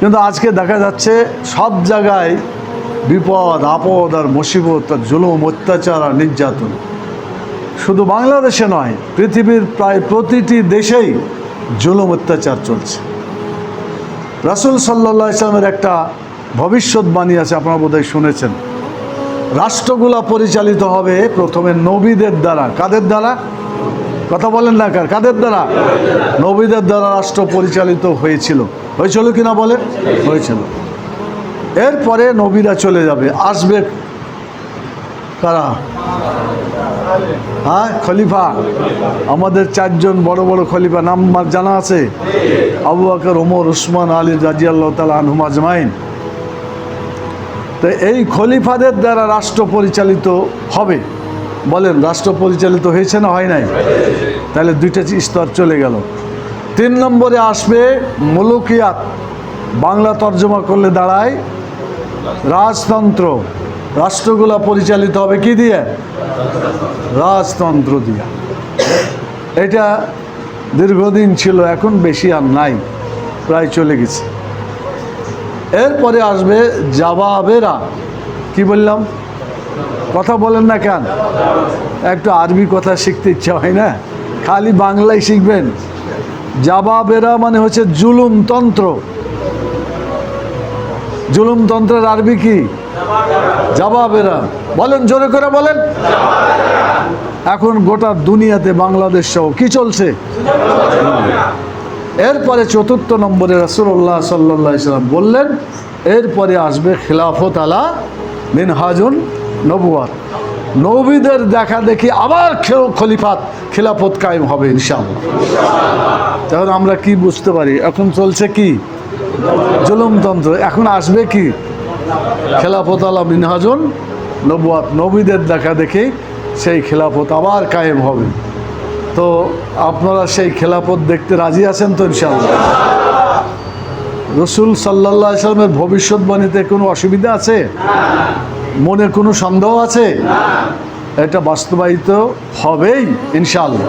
কিন্তু আজকে দেখা যাচ্ছে সব জায়গায় বিপদ, আপদ আর মুসিবত আর জুলুম, অত্যাচার আর নির্যাতন। শুধু বাংলাদেশে নয়, পৃথিবীর প্রায় প্রতিটি দেশেই জুলুম, অত্যাচার চলছে। রাসুল সাল্লা ইসলামের একটা ভবিষ্যৎবাণী আছে, আপনারা বোধহয় শুনেছেন। রাষ্ট্রগুলা পরিচালিত হবে প্রথমে নবীদের দ্বারা। কাদের দ্বারা? কথা বলেন না কার? কাদের দ্বারা? নবীদের দ্বারা রাষ্ট্র পরিচালিত হয়েছিল। হয়েছিল কি না বলে হয়েছিল। এরপরে নবীরা চলে যাবে। আসবে কারা? হ্যাঁ খলিফা। আমাদের চারজন বড় বড় খলিফা, নাম জানা আছে? আবু বকর, ওমর, উসমান, আলী রাজি আল্লাহ তালা আনহুম আজমাইন। তো এই খলিফাদের দ্বারা রাষ্ট্র পরিচালিত হবে। বলেন, রাষ্ট্র পরিচালিত হয়েছে না হয় নাই? তাহলে দুইটা স্তর চলে গেল। তিন নম্বরে আসবে মুলুকিয়াত। বাংলা তর্জমা করলে দাঁড়ায়। রাজতন্ত্র। রাষ্ট্রগুলা পরিচালিত হবে কি দিয়ে? রাজতন্ত্র দিয়ে। এটা দীর্ঘদিন ছিল, এখন বেশি আর নাই, প্রায় চলে গেছে। এরপরে আসবে জাবাবেরা। কি বললাম? কথা বলেন না কেন? একটু আরবি কথা শিখতে ইচ্ছা হয় না? খালি বাংলায় শিখবেন। জাবাবেরা মানে হচ্ছে জুলুমতন্ত্র জুলুমতন্ত্রের আরবি কি? জাবাবেরা বলেন, জোরে করে বলেন। এখন গোটা দুনিয়াতে বাংলাদেশ সহ কি চলছে? এরপরে চতুর্থ নম্বরে রসুল্লাহ সাল্লাহ ইসলাম বললেন, এরপরে আসবে খিলাফত আলা মিনহাজুন নবুয়াত। নবীদের দেখা দেখি আবার খলিফাত, খিলাফত কায়েম হবে, ইনশাআল্লাহ। তখন আমরা কি বুঝতে পারি? এখন চলছে কি? জুলুমতন্ত্র। এখন আসবে কি? খেলাফত আলা মিনহাজুন, নবুয়াত। নবীদের দেখা দেখি সেই খেলাফত আবার কায়েম হবে। তো আপনারা সেই খেলাফত দেখতে রাজি আছেন তো, ইনশাআল্লাহ? রসুল সাল্লা সাল্লামের ভবিষ্যৎবাণীতে কোনো অসুবিধা আছে? মনে কোনো সন্দেহ আছে? এটা বাস্তবায়িত হবেই, ইনশাআল্লাহ।